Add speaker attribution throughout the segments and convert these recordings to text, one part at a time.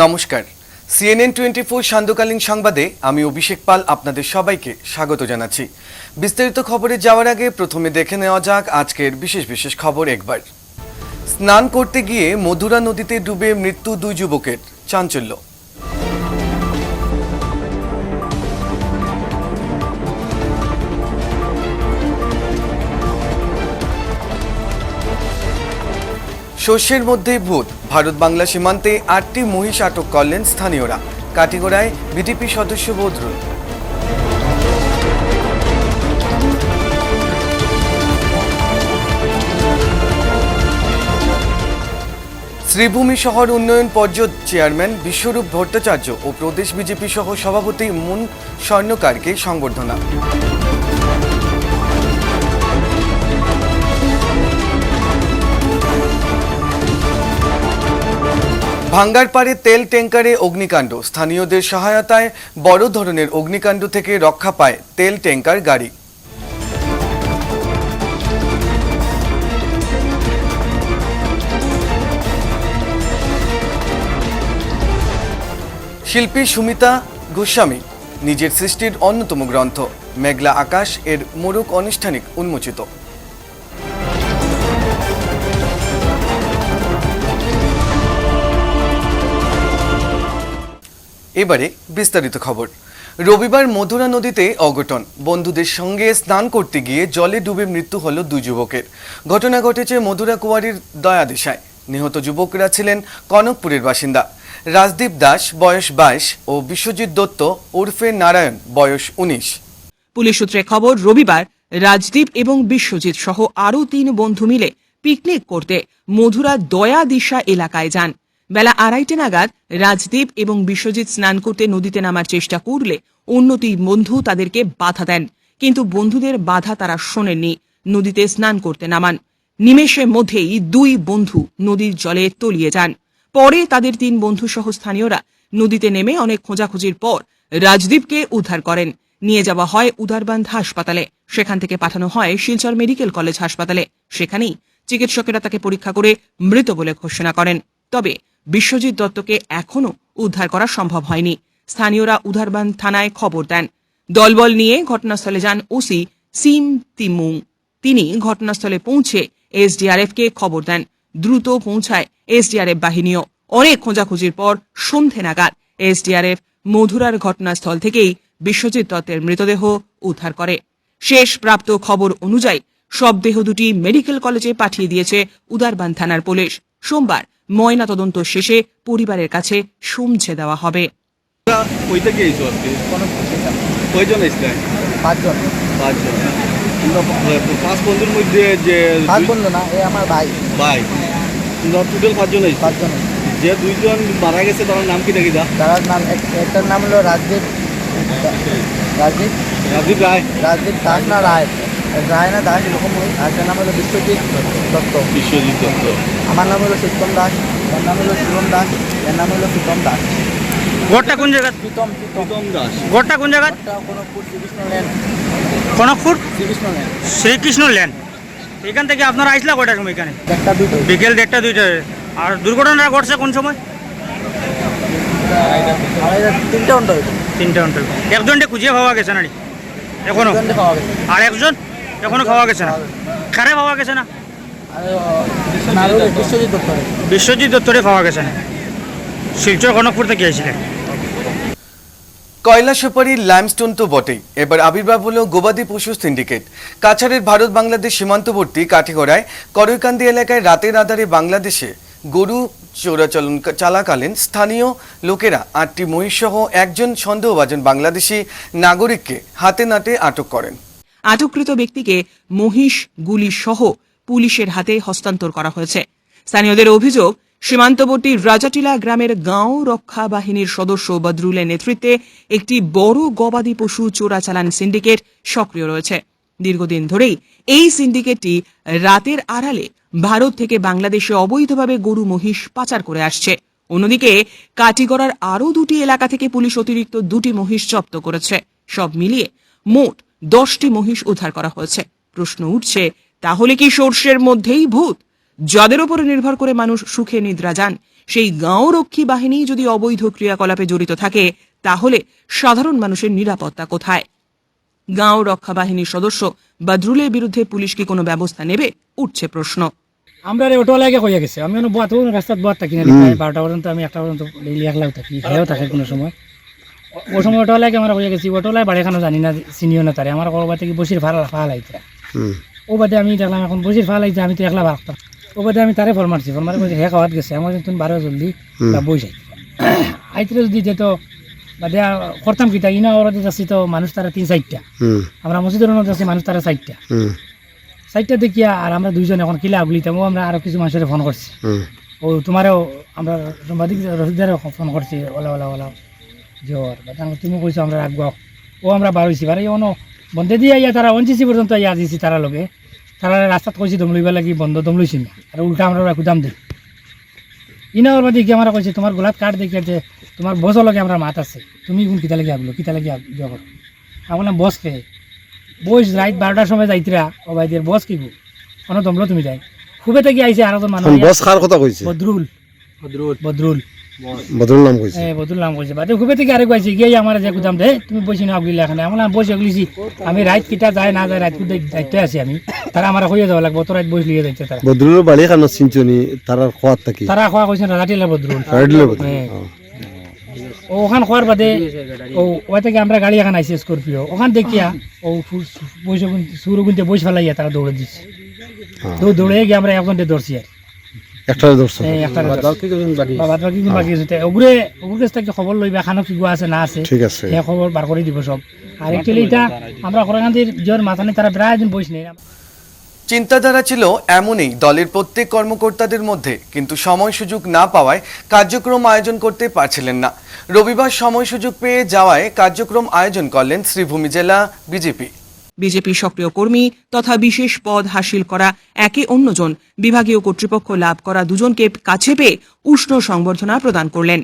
Speaker 1: নমস্কার। CNN twenty four সান্ধ্যকালীন সংবাদে আমি অভিষেক পাল আপনাদের সবাইকে স্বাগত জানাচ্ছি। বিস্তারিত খবরে যাওয়ার আগে প্রথমে দেখে নেওয়া যাক আজকের বিশেষ বিশেষ খবর একবার। স্নান করতে গিয়ে মধুরা নদীতে ডুবে মৃত্যু দুই যুবকের চাঞ্চল্য। শস্যের মধ্যেই ভূত। ভারত বাংলা সীমান্তে আটটি মহিষ আটক করলেন স্থানীয়রা। কাটিগড়ায় বিজেপি সদস্য বদরুল। শ্রীভূমি শহর উন্নয়ন পর্ষদ চেয়ারম্যান বিশ্বরূপ ভট্টাচার্য ও প্রদেশ বিজেপি সহ সভাপতি মুন স্বর্ণকারকে সংবর্ধনা। ভাঙ্গার পাড়ে তেল ট্যাঙ্কারে অগ্নিকাণ্ড। স্থানীয়দের সহায়তায় বড় ধরনের অগ্নিকাণ্ড থেকে রক্ষা পায় তেল ট্যাঙ্কার গাড়ি। শিল্পী সুমিতা গোস্বামী নিজের সৃষ্টির অন্যতম গ্রন্থ। মেঘলা আকাশ এর মোড়ক আনুষ্ঠানিক উন্মোচিত। এবারে বিস্তারিত খবর। রবিবার মধুরা নদীতে অঘটন। বন্ধুদের সঙ্গে স্নান করতে গিয়ে জলে ডুবে মৃত্যু হল দুই যুবকের। ঘটনা ঘটেছে মধুরা কুয়ারির দয়াদিশায়। নিহত যুবকরা ছিলেন কনকপুরের বাসিন্দা। রাজদীপ দাস, বয়স বাইশ, ও বিশ্বজিৎ দত্ত ওরফে নারায়ণ, বয়স উনিশ।
Speaker 2: পুলিশ সূত্রে খবর, রবিবার রাজদীপ এবং বিশ্বজিৎ সহ আরও তিন বন্ধু মিলে পিকনিক করতে মধুরা দয়া দিশা এলাকায় যান। বেলা আড়াইটে নাগাদ রাজদীপ এবং বিশ্বজিৎ স্নান করতে নদীতে নামার চেষ্টা করলে অন্য তিন বন্ধু তাদেরকে বাধা দেন। কিন্তু বন্ধুদের বাধা তারা শোনেননি। নদীতে স্নান করতে নামান। নিমেষের মধ্যেই দুই বন্ধু নদীর জলে তলিয়ে যান। পরে তাদের তিন বন্ধু সহ স্থানীয়রা নদীতে নেমে অনেক খোঁজাখুঁজির পর রাজদীপকে উদ্ধার করেন। নিয়ে যাওয়া হয় উদারবান্ধ হাসপাতালে। সেখান থেকে পাঠানো হয় শিলচর মেডিকেল কলেজ হাসপাতালে। সেখানেই চিকিৎসকেরা তাকে পরীক্ষা করে মৃত বলে ঘোষণা করেন। তবে বিশ্বজিৎ দত্তকে এখনও উদ্ধার করা সম্ভব হয়নি। স্থানীয়রা উদারবান্ধ থানায় খবর দেন। দলবল নিয়ে ঘটনাস্থলে যান ওসি সিম তিমুং। তিনি ঘটনাস্থলে পৌঁছে এসডিআরএফ কে খবর দেন। দ্রুত পৌঁছায় এসডিআরএফ বাহিনীও। অনেক খোঁজাখুঁজির পর সন্ধে নাগাদ এসডিআরএফ মধুরার ঘটনাস্থল থেকেই বিশ্বজিৎ দত্তের মৃতদেহ উদ্ধার করে। শেষ প্রাপ্ত খবর অনুযায়ী সব দেহ দুটি মেডিকেল কলেজে পাঠিয়ে দিয়েছে উদারবান থানার পুলিশ। সোমবার ময়না তদন্ত শেষে পরিবারের কাছে সমঝে দেওয়া হবে।
Speaker 3: থেকে কয়জন
Speaker 4: পাঁচজন।
Speaker 3: পাঁচজন পাঁচ বন্ধুর মধ্যে যে
Speaker 4: পাঁচ বন্ধু না এ আমার ভাই।
Speaker 3: ভাই। টোটাল পাঁচজন
Speaker 4: পাঁচজন।
Speaker 3: যে দুইজন মারা গেছে তার নাম কি দেখি দা?
Speaker 4: তার নাম এক- একটার নাম হলো রাজদীপ। রাজদীপ।
Speaker 3: রাজীব রায়।
Speaker 4: রাজদীপ দাস না রায়? রায় না দাস এরকম আরেকটার নাম হলো বিশ্বজিৎ দত্ত।
Speaker 3: বিশ্বজিৎ দত্ত।
Speaker 4: আমার নাম হলো সত্যম দাস এর নাম হলো শিবম দাস এর নাম হলো প্রীতম দাস।
Speaker 5: ঘরটা কোন জায়গা
Speaker 4: প্রীতম প্রীতম
Speaker 3: দাস।
Speaker 5: ঘরটা কোন জায়গা
Speaker 4: Kanakpur Srikrishna lane
Speaker 5: Kanakpur?
Speaker 4: Srikrishna lane
Speaker 5: Srikrishna land এখান থেকে আপনারা আইসলা কটার সময় এখানে?
Speaker 4: একটা দুটো।
Speaker 5: বিকেল দেড়টা দুইটা আর দুর্ঘটনাটা ঘটছে কোন সময়?
Speaker 4: তিনটে ঘণ্টা
Speaker 5: তিনটা ঘণ্টা একজনটা খুঁজিয়ে পাওয়া গেছে না রে?
Speaker 4: এখনও
Speaker 5: আর একজন? এখনও পাওয়া গেছে না? কারে পাওয়া গেছে না?
Speaker 4: বিশ্বজিৎ দত্ত
Speaker 5: বিশ্বজিৎ দত্তরে পাওয়া গেছে না? শিলচর কনকপুর থেকে এসেছিলেন।
Speaker 1: কয়লা সুপারি ল্যামস্টোন তো বটেই। এবার আবির্ভাব হলো গবাদি পশু সিন্ডিকেট কাছাড়ের ভারত বাংলাদেশ সীমান্তবর্তী কাঠিগড়ায় করৈকান্দি এলাকায় রাতের আধারে বাংলাদেশে গরু চোরাচালন চালাকালীন স্থানীয় লোকেরা আটটি মহিষসহ একজন সন্দেহভাজন বাংলাদেশি নাগরিককে হাতে নাতে আটক করেন।
Speaker 2: আটককৃত ব্যক্তিকে মহিষ, গুলি সহ পুলিশের হাতে হস্তান্তর করা হয়েছে। স্থানীয়দের অভিযোগ, সীমান্তবর্তী রাজাটিলা গ্রামের গাঁও রক্ষা বাহিনীর সদস্য বদরুলের নেতৃত্বে একটি বড় গবাদি পশু চোরাচালান সিন্ডিকেট সক্রিয় রয়েছে। দীর্ঘদিন ধরেই এই সিন্ডিকেটটি রাতের আড়ালে ভারত থেকে বাংলাদেশে অবৈধভাবে গরু মহিষ পাচার করে আসছে। অন্যদিকে কাটিগড়ার আরও দুটি এলাকা থেকে পুলিশ অতিরিক্ত দুটি মহিষ জব্দ করেছে। সব মিলিয়ে মোট দশটি মহিষ উদ্ধার করা হয়েছে। প্রশ্ন উঠছে তাহলে কি সর্ষের মধ্যেই ভূত? যাদের উপরে নির্ভর করে মানুষ সুখে নিদ্রা যান সেই গাঁও রক্ষী বাহিনী যদি অবৈধ ক্রিয়াকলাপে জড়িত থাকে তাহলে সাধারণ মানুষের নিরাপত্তা কোথায়? গাঁও রক্ষা বাহিনীর সদস্য বদরুলের বিরুদ্ধে পুলিশ কি কোনো ব্যবস্থা নেবে? উঠছে প্রশ্ন।
Speaker 5: আমরা রে অটোওয়ালাকে কইয়া গেছে। আমি কোনো বাত রাস্তাত বাত থাকি না বারোটা পর্যন্ত আমি একটা পর্যন্ত ডেইলি একলাও থাকি। হেও থাকে কোনো সময়। ও সময় অটোওয়ালাকে আমরা কইয়া গেছি। অটোওয়ালায় বাড়ি খানো জানি না চিনিও না তারে। আমার করবা থেকে বসির ভাড়া ফাল আইতে ও বাদে আমি দেখলাম এখন বসির ফাল আইতে আমি তো একলা ভাগতাম ও বাদে আমি তারে ফল মারছি। ফল মারি কইছে হে খাওয়াত গেছে। আমার তুমি বারো জলদি বা বই যাই আইতে যদি যেত বাদে করতাম কিতা ইনা ওরা যাচ্ছি তো মানুষ তারা তিন চারটা। আমরা মসজিদের মধ্যে যাচ্ছি মানুষ তারা চারটা। সাইডটা দেখিয়া আর আমরা দুইজন এখন কিলা আগুলিতাম ও আমরা আরও কিছু মানুষের ফোন করছি। ও তোমারও আমরা সাংবাদিক রসিদারও ফোন করছি ওলা ওলা ওলা। জোর বাদাম তুমি কইছো আমরা রাখব। ও আমরা বারোইছি বারে অন বন্ধে দিয়ে আইয়া তারা অনচিসি পর্যন্ত আইয়া দিছি তারা লগে। তারা রাস্তাত কইছি দমলইবা লাগি বন্ধ দমলইছি না। আর উল্টা আমরা কুদাম দিই। ইনা ওর বাদে আমরা কইছি তোমার গোলাপ কাঠ দেখি যে তোমার বস লগে আমরা মাত আছে। তুমি কোন কিতা লাগি আগুলো কিতা লাগি ইয়া করো? আমি বললাম বস কে? বইস রাত বারোটার সময় যাইতিরা। ও ভাইদের বস কি গো? কোনো দমলো তুমি যাই। খুবে থেকে আইছে আর মানুষ?
Speaker 6: বস কার কথা কইছে।
Speaker 5: বদরুল।
Speaker 3: বদরুল।
Speaker 5: বদরুল।
Speaker 6: বদরুল নাম কইছে?
Speaker 5: হ্যাঁ বদরুল নাম কইছে। বাদে খুবে থেকে আরেক কইছে গিয়ে আমার যে কুদাম দে তুমি বসি না আগলি এখানে। আমি বললাম বসে আগলিছি আমি রাত কিটা যায় না যায় রাত কুদে দায়িত্বে আছি আমি। তারা আমার হয়ে যাওয়া লাগবো তো রাত বসে লিয়ে যাইতে তারা।
Speaker 6: বদরুলের বাড়ি খানো চিনচনি তার খোয়াত থাকি
Speaker 5: তারা খোয়া কইছেন রাজাটিলা বদরুল।
Speaker 6: রাইডলে বদরুল
Speaker 5: হ্যাঁ। ওখান খোয়ার বাদে ও ওই থেকে আমরা গাড়ি এখন আইসি স্করপিও। ওখান দেখিয়া ও বসে সুরু গুনতে বসে ফেলাইয়া তারা দৌড়ে দিচ্ছে দৌ- দৌড়ে গিয়ে আমরা একজনকে ধরছি আর
Speaker 6: একটা দর্শন
Speaker 5: এই একটা বাবা বাকি? আছে ওগুরে ওগুর কাছ থেকে খবর লইবা খানো কি আছে না আছে
Speaker 6: ঠিক আছে।
Speaker 5: সেই খবর বার করে দিব সব আর একচুয়ালি এটা আমরা খরাকান্দির জোর মাথানে তারা প্রায় দিন বইস নেই
Speaker 1: চিন্তাধারা ছিল এমনই দলের প্রত্যেক কর্মকর্তাদের মধ্যে কিন্তু সময় সুযোগ না পাওয়ায় কার্যক্রম আয়োজন করতে পারছিলেন না। রবিবার সময় সুযোগ পেয়ে যাওয়ায় কার্যক্রম আয়োজন করলেন শ্রীভূমি জেলা বিজেপি।
Speaker 2: বিজেপি সক্রিয় কর্মী তথা বিশেষ পদ হাসিল করা একে অন্যজন বিভাগীয় কর্তৃপক্ষ লাভ করা দুজনকে কাছে পেয়ে উষ্ণ সংবর্ধনা প্রদান করলেন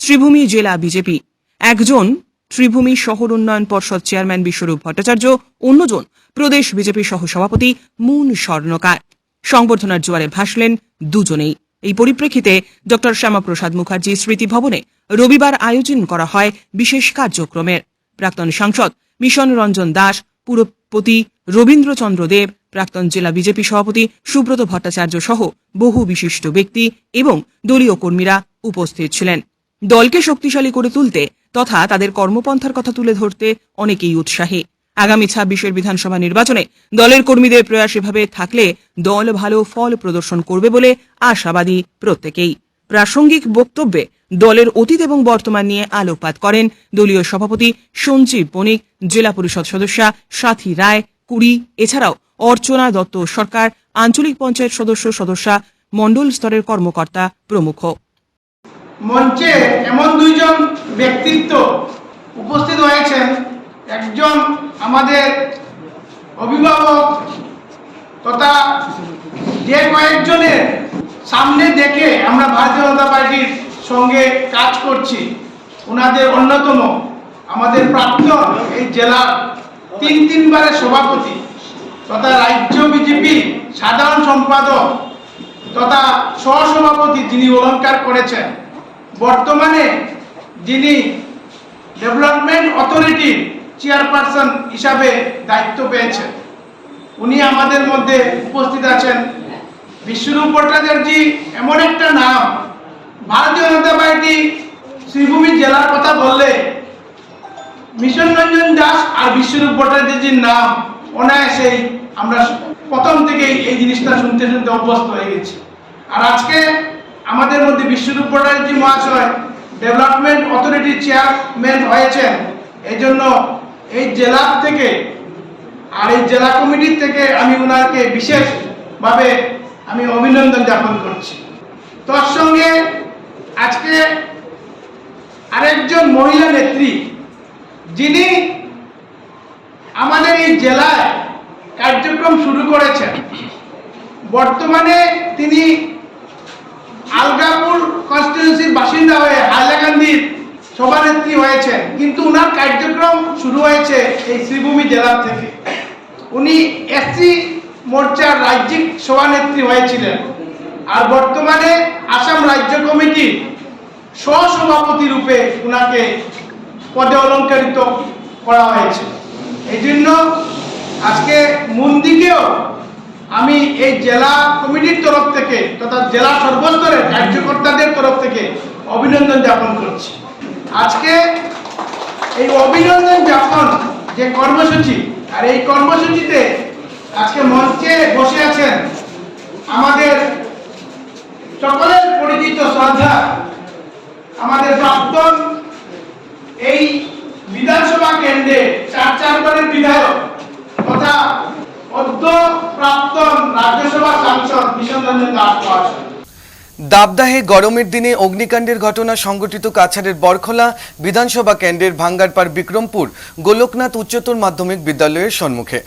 Speaker 2: শ্রীভূমি জেলা বিজেপি। একজন শ্রীভূমি শহর উন্নয়ন পর্ষদ চেয়ারম্যান বিশ্বরূপ ভট্টাচার্য, অন্যজন প্রদেশ বিজেপি সহসভাপতি মুন স্বর্ণকার। সংবর্ধনার জোয়ারে ভাসলেন দুজনেই। এই পরিপ্রেক্ষিতে ড শ্যামাপ্রসাদ মুখার্জি স্মৃতি ভবনে রবিবার আয়োজন করা হয় বিশেষ কার্যক্রমের। প্রাক্তন সাংসদ মিশন রঞ্জন দাস পুরপতি রবীন্দ্রচন্দ্র দেব প্রাক্তন জেলা বিজেপি সভাপতি সুব্রত ভট্টাচার্য সহ বহু বিশিষ্ট ব্যক্তি এবং দলীয় কর্মীরা উপস্থিত ছিলেন। দলকে শক্তিশালী করে তুলতে তথা তাদের কর্মপন্থার কথা তুলে ধরতে অনেকেই উৎসাহী। আগামী ছাব্বিশের বিধানসভা নির্বাচনে দলের কর্মীদের প্রয়াস এভাবে থাকলে দল ভালো ফল প্রদর্শন করবে বলে আশাবাদী প্রত্যেকেই। প্রাসঙ্গিক বক্তব্যে দলের অতীত এবং বর্তমান নিয়ে আলোকপাত করেন দলীয় সভাপতি সঞ্জীব বণিক, জেলা পরিষদ সদস্যা সাথী রায়, কুড়ি, এছাড়াও অর্চনা দত্ত সরকার, আঞ্চলিক পঞ্চায়েত সদস্য সদস্যা, মণ্ডল স্তরের কর্মকর্তা প্রমুখ।
Speaker 7: মঞ্চে এমন দুইজন ব্যক্তিত্ব উপস্থিত হয়েছেন। একজন আমাদের অভিভাবক তথা যে কয়েকজনের সামনে দেখে আমরা ভারতীয় জনতা পার্টির সঙ্গে কাজ করছি। ওনাদের অন্যতম, আমাদের প্রাক্তন এই জেলার তিন তিনবারের সভাপতি তথা রাজ্য বিজেপি সাধারণ সম্পাদক তথা সহসভাপতি যিনি অলঙ্কার করেছেন। বর্তমানে যিনি ডেভেলপমেন্ট অথরিটির চেয়ারপারসন হিসাবে দায়িত্ব পেয়েছেন, উনি আমাদের মধ্যে উপস্থিত আছেন বিশ্বরূপ ভট্টাচার্যজি এমন একটা নাম। ভারতীয় জনতা পার্টি শ্রীভূমি জেলার কথা বললে মিশন রঞ্জন দাস আর বিশ্বরূপ ভট্টাচার্যের নাম অনায়াসেই আমরা প্রথম থেকেই এই জিনিসটা শুনতে শুনতে অভ্যস্ত হয়ে গেছি। আর আজকে আমাদের মধ্যে বিশ্বরূপ ভট্টাচার্য মহাশয় ডেভেলপমেন্ট অথরিটির চেয়ারম্যান হয়েছেন। এই জন্য এই জেলার থেকে আর এই জেলা কমিটির থেকে আমি ওনাকে বিশেষভাবে আমি অভিনন্দন জ্ঞাপন করছি। তোর সঙ্গে আজকে আরেকজন মহিলা নেত্রী, যিনি আমাদের এই জেলায় কার্যক্রম শুরু করেছেন। বর্তমানে তিনি আলগাপুর কনস্টিটিউন্সির বাসিন্দা হয়ে হাইলাকান্দির সভানেত্রী হয়েছেন। কিন্তু ওনার কার্যক্রম শুরু হয়েছে এই শ্রীভূমি জেলা থেকে। উনি এসসি মোর্চার রাজ্যিক সভানেত্রী হয়েছিলেন। আর বর্তমানে আসাম রাজ্য কমিটির সহসভাপতি রূপে ওনাকে পদে অলঙ্কারিত করা হয়েছে। এই জন্য আজকে মন্দিকেও আমি এই জেলা কমিটির তরফ থেকে তথা জেলা সর্বস্তরের কার্যকর্তাদের তরফ থেকে অভিনন্দন জ্ঞাপন করছি। আজকে এই অভিনন্দন জ্ঞাপন যে কর্মসূচি, আর এই কর্মসূচিতে আজকে মঞ্চে বসে আছেন আমাদের সকলের পরিচিত শ্রদ্ধা আমাদের প্রাক্তন এই বিধানসভা কেন্দ্রে চার চারবারের বিধায়ক তথা অদ্য প্রাক্তন রাজ্যসভা সাংসদ ভীষণ রঞ্জন দাস মহাশয়।
Speaker 1: দাবদাহে গরমের দিনে অগ্নিকাণ্ডের ঘটনা সংঘটিত কাছাড়ের বরখলা বিধানসভা কেন্দ্রের ভাঙ্গারপাড় বিক্রমপুর গোলকনাথ উচ্চতর মাধ্যমিক বিদ্যালয়ের সম্মুখে।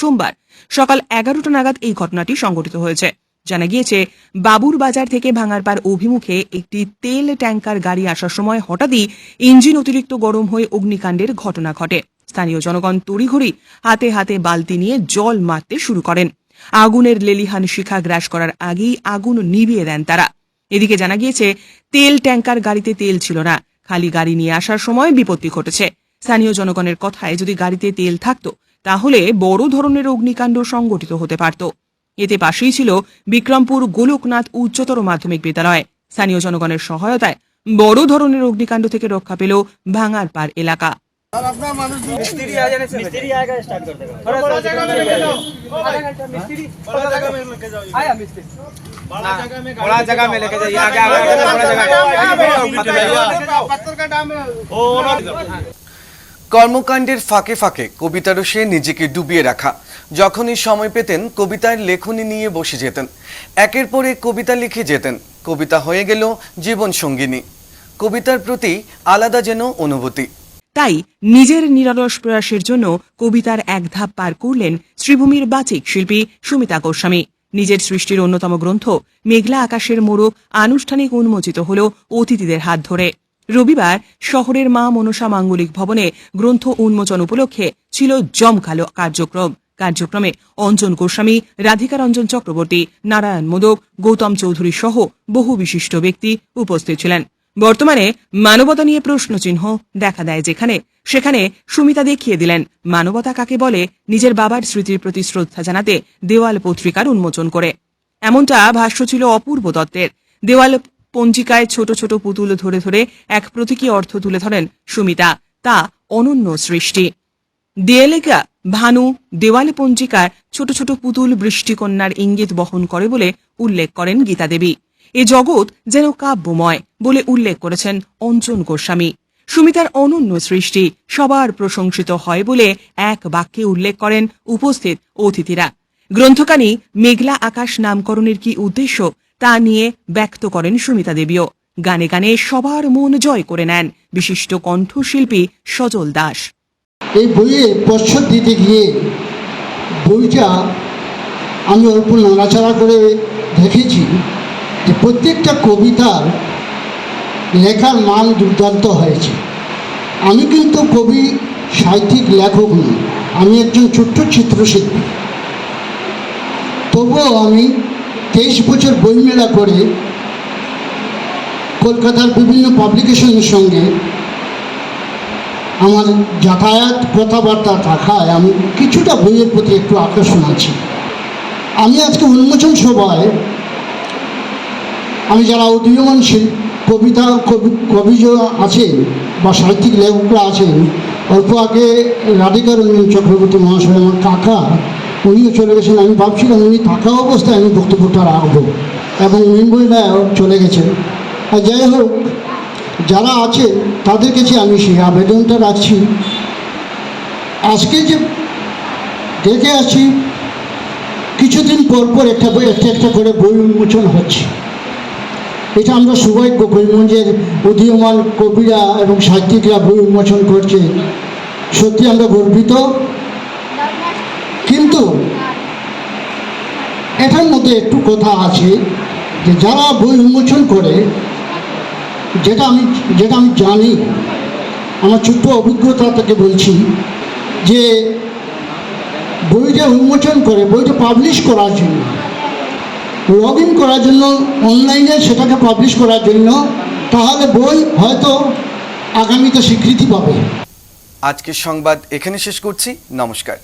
Speaker 2: সোমবার সকাল এগারোটা নাগাদ এই ঘটনাটি সংঘটিত হয়েছে। জানা গিয়েছে, বাবুর বাজার থেকে ভাঙারপাড় অভিমুখে একটি তেল ট্যাঙ্কার গাড়ি আসার সময় হঠাৎই ইঞ্জিন অতিরিক্ত গরম হয়ে অগ্নিকাণ্ডের ঘটনা ঘটে। স্থানীয় জনগণ তড়িঘড়ি হাতে হাতে বালতি নিয়ে জল মারতে শুরু করেন। আগুনের লেলিহান শিখা গ্রাস করার আগেই আগুন নিভিয়ে দেন তারা। এদিকে জানা গিয়েছে, তেল ট্যাঙ্কার গাড়িতে তেল ছিল না। খালি গাড়ি নিয়ে আসার সময় বিপত্তি ঘটেছে। স্থানীয় জনগণের কথায় যদি গাড়িতে তেল থাকতো তাহলে বড় ধরনের অগ্নিকাণ্ড সংঘটিত হতে পারত এতে পাশেই ছিল বিক্রমপুর গোলকনাথ উচ্চতর মাধ্যমিক বিদ্যালয় স্থানীয় জনগণের সহায়তায় বড় ধরনের অগ্নিকাণ্ড থেকে রক্ষা পেল ভাঙারপাড় এলাকা
Speaker 3: बड़ा जगह में लेके जाइए आगे आगे आगे बड़ा जगह
Speaker 1: কর্মকাণ্ডের ফাঁকে ফাঁকে কবিতা রসে নিজেকে ডুবিয়ে রাখা। যখনই সময় পেতেন, কবিতার লেখনী নিয়ে বসে যেতেন। একের পর কবিতা লিখে যেতেন। কবিতা হয়ে গেল জীবন সঙ্গিনী। কবিতার প্রতি আলাদা যেন অনুভূতি।
Speaker 2: তাই নিজের নিরলস প্রয়াসের জন্য কবিতার এক ধাপ পার করলেন শ্রীভূমির বাচিক শিল্পী সুমিতা গোস্বামী। নিজের সৃষ্টির অন্যতম গ্রন্থ, মেঘলা আকাশের মোড়ক, আনুষ্ঠানিক উন্মোচিত হল অতিথিদের হাত ধরে। রবিবার শহরের মা মনসা মাঙ্গলিক ভবনে গ্রন্থ উন্মোচন উপলক্ষে ছিল জমকালো কার্যক্রম। কার্যক্রমে অঞ্জন গোস্বামী, রাধিকা রঞ্জন চক্রবর্তী, নারায়ণ মোদক, গৌতম চৌধুরী সহ বহু বিশিষ্ট ব্যক্তি উপস্থিত ছিলেন। বর্তমানে মানবতা নিয়ে প্রশ্নচিহ্ন দেখা দেয় যেখানে, সেখানে সুমিতা দেখিয়ে দিলেন, মানবতা কাকে বলে, নিজের বাবার স্মৃতির প্রতি শ্রদ্ধা জানাতে দেওয়াল পত্রিকার উন্মোচন করে। এমনটা ভাষ্য ছিল অপূর্ব দত্তের দেওয়াল পঞ্জিকায় ছোট ছোট পুতুল ধরে ধরে এক প্রতীকী অর্থ তুলে ধরেন সুমিতা। তা অনন্য সৃষ্টি। দেয়ালিকা ভানু দেওয়ালে পঞ্জিকার ছোট ছোট পুতুল বৃষ্টিকন্যার ইঙ্গিত বহন করে বলে উল্লেখ করেন গীতা দেবী এ জগৎ যেন কাব্যময় বলে উল্লেখ করেছেন অঞ্জন গোস্বামী। সুমিতার অনন্য সৃষ্টি সবার প্রশংসিত হয় বলে এক বাক্যে উল্লেখ করেন উপস্থিত অতিথিরা। গ্রন্থকানি মেঘলা আকাশ নামকরণের কি উদ্দেশ্য তা নিয়ে ব্যক্ত করেন সুমিতা দেবীও। গানে গানে সবার মন জয় করে নেন বিশিষ্ট কণ্ঠশিল্পী সজল দাস।
Speaker 8: এই বইয়ে প্রচ্ছদ দিতে গিয়ে বইটা আমি অল্প নাড়াচাড়া করে দেখেছি যে প্রত্যেকটা কবিতার লেখার মান দুর্দান্ত হয়েছে। আমি কিন্তু কবি, সাহিত্যিক, লেখক নই, আমি একজন ছোট্ট চিত্রশিল্পী। তবুও আমি তেইশ বছর বইমেলা করে কলকাতার বিভিন্ন পাবলিকেশনের সঙ্গে আমার যাতায়াত কথাবার্তা থাকায় আমি কিছুটা বইয়ের প্রতি একটু আকর্ষণ আছি। আমি আজকে উন্মোচন সভায় আমি যারা উদীয়মান শিল, কবিতা, কবি কবি যারা আছেন বা সাহিত্যিক লেখকরা আছেন, অল্প আগে রাধিকা রঞ্জন চক্রবর্তী মহাশয়, আমার কাকা উনিও চলে গেছেন, আমি ভাবছিলাম উনি থাকা অবস্থায় আমি বক্তব্যটা রাখব। এবং উনি চলে গেছেন। আর যাই হোক, যারা আছে, তাদের কাছে আমি সেই আবেদনটা রাখছি। আজকে যে দেখে আছি কিছুদিন পর পর একটা বই, একটা একটা করে বই উন্মোচন হচ্ছে। এটা আমরা সৌভাগ্য করিমগঞ্জের উদীয়মান কবিরা এবং সাহিত্যিকরা বই উন্মোচন করছে। সত্যি আমরা গর্বিত। কিন্তু এটার মধ্যে একটু কথা আছে যে যারা বই উন্মোচন করে, যেটা আমি যেটা আমি জানি, আমার ছোট্ট অভিজ্ঞতা থেকে বলছি যে বইটা উন্মোচন করে, বইটা পাবলিশ করার জন্য লগ ইন করার জন্য অনলাইনে সেটাকে পাবলিশ করার জন্য, তাহলে বই হয়তো আগামীতে স্বীকৃতি পাবে।
Speaker 1: আজকের সংবাদ এখানে শেষ করছি। নমস্কার।